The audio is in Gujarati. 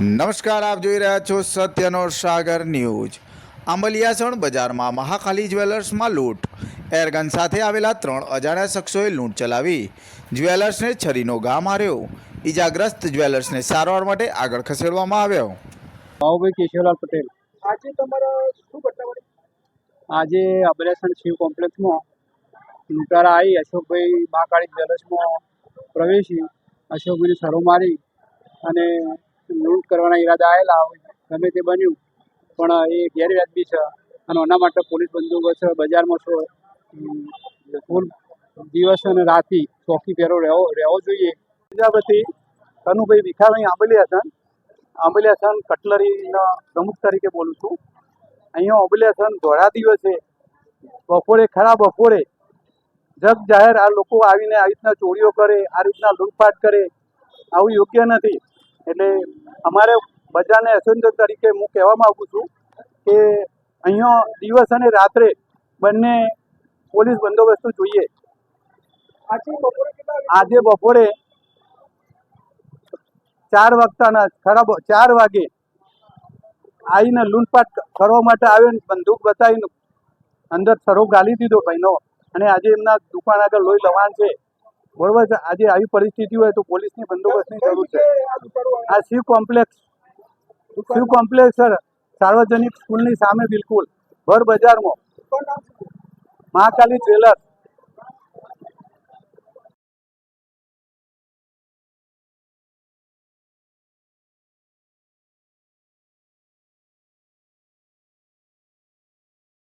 નમસ્કાર આપ જોઈ રહ્યા છો સત્યનો સાગર ન્યૂઝ. આંબલિયાસણ બજારમાં મહાકાલી જ્વેલર્સમાં લૂંટ. એરગન સાથે આવેલા ત્રણ અજાણ્યા શખ્સોએ લૂંટ ચલાવી. જ્વેલર્સને છરીનો ઘા માર્યો. ઈજાગ્રસ્ત જ્વેલર્સને સારવાર માટે આગળ ખસેડવામાં આવ્યો. ભાઉભાઈ કેશવલાલ પટેલ. આજે તમારા શું ઘટના બની? આજે અબલેસન શિવ કોમ્પ્લેક્સમાં લૂંટારા આવી અશોકભાઈ મહાકાળી જ્વેલર્સમાં પ્રવેશી. અશોકભાઈને સરો મારી અને લૂંટ કરવાના ઈરાદા આવેલા ગમે તે બન્યું. પણ એ ગેરવ્યાજબી છે. અને એના માટે પોલીસ બંદોબસ્ત બજારમાં છો. ફૂલ દિવસ અને રાતી ચોકી પહેરો રહેવો રહેવો જોઈએ. પ્રજાપતિ, કનુભાઈ વિખાભાઈ આંબલી હસન આંબલી કટલરીના પ્રમુખ તરીકે બોલું છું. અહીંયા આંબલી હસન ધોળા દિવસે બપોરે, ખરા બપોરે જગ જાહેર આ લોકો આવીને આવી રીતના ચોરીઓ કરે, આ રીતના લૂંટફાટ કરે. આવું યોગ્ય નથી. એટલે અમારે બજારને એસેન્જર તરીકે હું કહેવા માંગુ છું કે અહીંયા દિવસ અને રાત્રે બંને પોલીસ બંદોબસ્ત જોઈએ. આજે બપોરે આજે બપોરે ચાર વાગતાના ખરાબ ચાર વાગે આવીને લૂંટપાટ કરવા માટે આવ્યો ને બંદૂક બતાવીને અંદર સરો ગાલી દીધો ભાઈનો. અને આજે એમના દુકાન આગળ લોહી લવાણ છે. બરોબર છે. આજે આવી પરિસ્થિતિ હોય તો પોલીસની બંદોબસ્તની જરૂર છે. આ Shiv complex. Shiv complex sir. સાર્વજનિક સ્કૂલની સામે બિલકુલ. ભર બજારમાં. મહાકાલી જ્વેલર્સ.